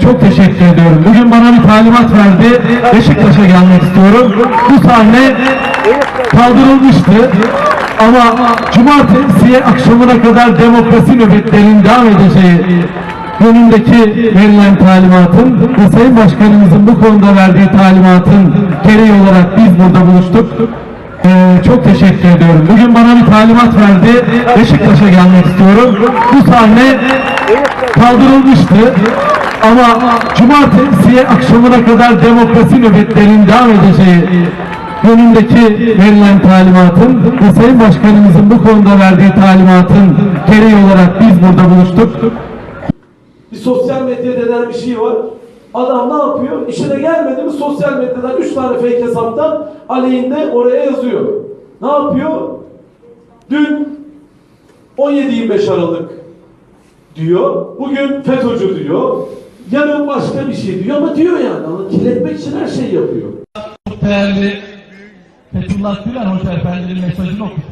çok teşekkür ediyorum. Bugün bana bir talimat verdi. Beşiktaş'a gelmek istiyorum. Bu sahne kaldırılmıştı. Ama cumartesi akşamına kadar demokrasi nöbetlerinin devam edeceği yönündeki verilen talimatın ve Sayın Başkanımızın bu konuda verdiği talimatın gereği olarak biz burada buluştuk. Ee, çok teşekkür ediyorum. Bugün bana bir talimat verdi. Beşiktaş'a gelmek istiyorum. Bu sahne kaldırılmıştı. Ama cumartesi akşamına kadar demokrasi nöbetlerinin devam edeceği yönündeki verilen talimatın ve Sayın Başkanımızın bu konuda verdiği talimatın gereği olarak biz burada buluştuk. Bir sosyal medya denen bir şey var. Adam ne yapıyor? İşine gelmedi mi sosyal medyadan 3 tane fake hesaptan aleyhinde oraya yazıyor. Ne yapıyor? Dün 17-25 Aralık diyor. Bugün FETÖ'cü diyor. Yarın başka bir şey diyor ama diyor yani. Ama kirletmek için her şeyi yapıyor. Değerli Fethullah Gülen Hoca Efendi'nin mesajını okudum.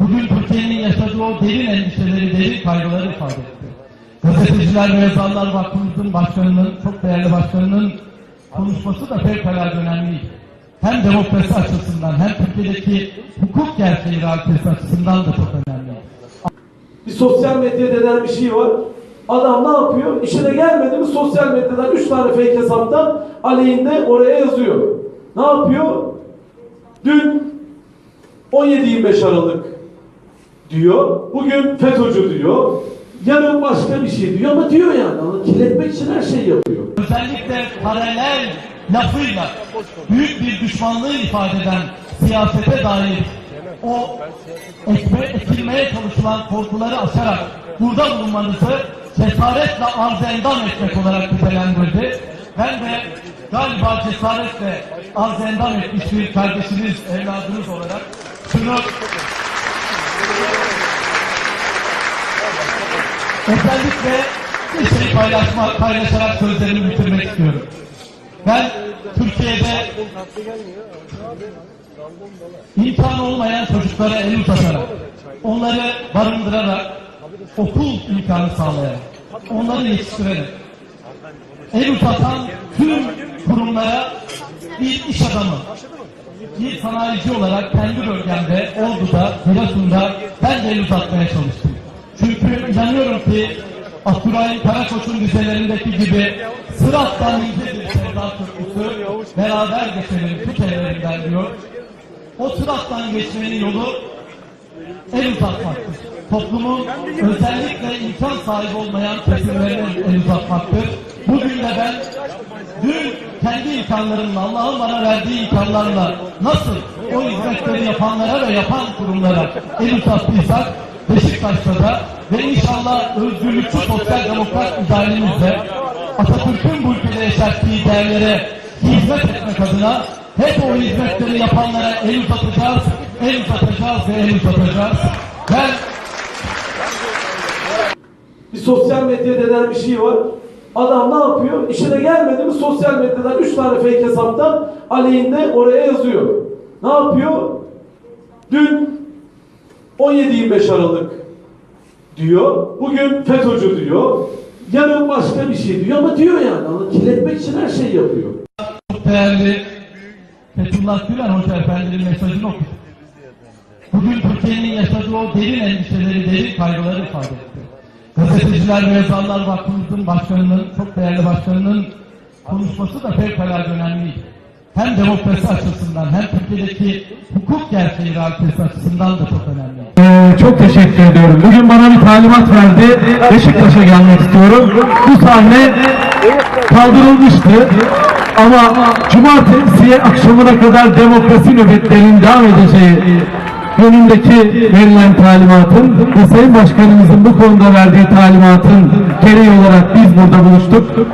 Bugün Türkiye'nin yaşadığı o derin endişeleri, derin kaygıları ifade etti. Gazeteciler ve Yazarlar Vakfımızın başkanının, çok değerli başkanının konuşması da fevkalade önemliydi. Hem demokrasi açısından hem Türkiye'deki hukuk gerçeği realitesi açısından da çok önemli. Bir sosyal medya denen bir şey var. Adam ne yapıyor? İşine gelmedi mi sosyal medyadan 3 tane fake hesaptan aleyhinde oraya yazıyor. Ne yapıyor? Dün 17-25 Aralık diyor. Bugün FETÖ'cü diyor. Yarın başka bir şey diyor ama diyor yani. Ama kirletmek için her şeyi yapıyor. özellikle paralel lafıyla büyük bir düşmanlığı ifade eden siyasete dair o ekme, ekilmeye çalışılan korkuları aşarak burada bulunmanızı cesaretle arz endam etmek olarak nitelendirdi. Ben de galiba cesaretle arz endam etmiş bir kardeşiniz, evladınız olarak şunu özellikle bir şey paylaşma, paylaşarak sözlerimi bitirmek istiyorum. Ben Türkiye'de imkan olmayan çocuklara el uzatarak, onları barındırarak, okul imkanı sağlayarak, onları yetiştirerek, el uzatan tüm kurumlara bir iş adamı, bir sanayici olarak kendi bölgemde, Ordu'da, Giresun'da ben de el uzatmaya çalıştım. Çünkü inanıyorum ki Abdurrahim Karakoç'un dizelerindeki gibi sırattan ince bir sevda köprüsü beraber geçelim tut ellerinden diyor. O sırattan geçmenin yolu el uzatmaktır. Toplumun özellikle imkan sahibi olmayan kesimlerine el uzatmaktır. Bugün de ben dün kendi imkanlarımla, Allah'ın bana verdiği imkanlarla nasıl o hizmetleri yapanlara ve yapan kurumlara el uzattıysak Beşiktaş'ta da ve inşallah özgürlükçü sosyal demokrat mücadelemizle Atatürk'ün bu ülkede yaşattığı değerlere hizmet etmek adına hep o hizmetleri yapanlara el uzatacağız, el uzatacağız ve el uzatacağız. Ben Bir sosyal medya denen bir şey var. Adam ne yapıyor? İşine gelmedi mi sosyal medyadan 3 tane fake hesaptan aleyhinde oraya yazıyor. Ne yapıyor? Dün 17-25 Aralık diyor. Bugün FETÖ'cü diyor. Yarın başka bir şey diyor ama diyor yani. Kirletmek için her şeyi yapıyor. Değerli Fethullah Gülen Hoca Efendi'nin mesajını okudum. Bugün Türkiye'nin yaşadığı o derin endişeleri, derin kaygıları ifade etti. Gazeteciler ve Yazarlar Vakfımızın başkanının, çok değerli başkanının konuşması da fevkalade önemliydi. Hem demokrasi açısından hem Türkiye'deki hukuk gerçeği realitesi açısından da çok önemli. Ee, çok teşekkür ediyorum. Bugün bana bir talimat verdi. Beşiktaş'a gelmek istiyorum. Bu sahne kaldırılmıştı. Ama cumartesi akşamına kadar demokrasi nöbetlerinin devam edeceği yönündeki verilen talimatın ve Sayın Başkanımızın bu konuda verdiği talimatın gereği olarak biz burada buluştuk.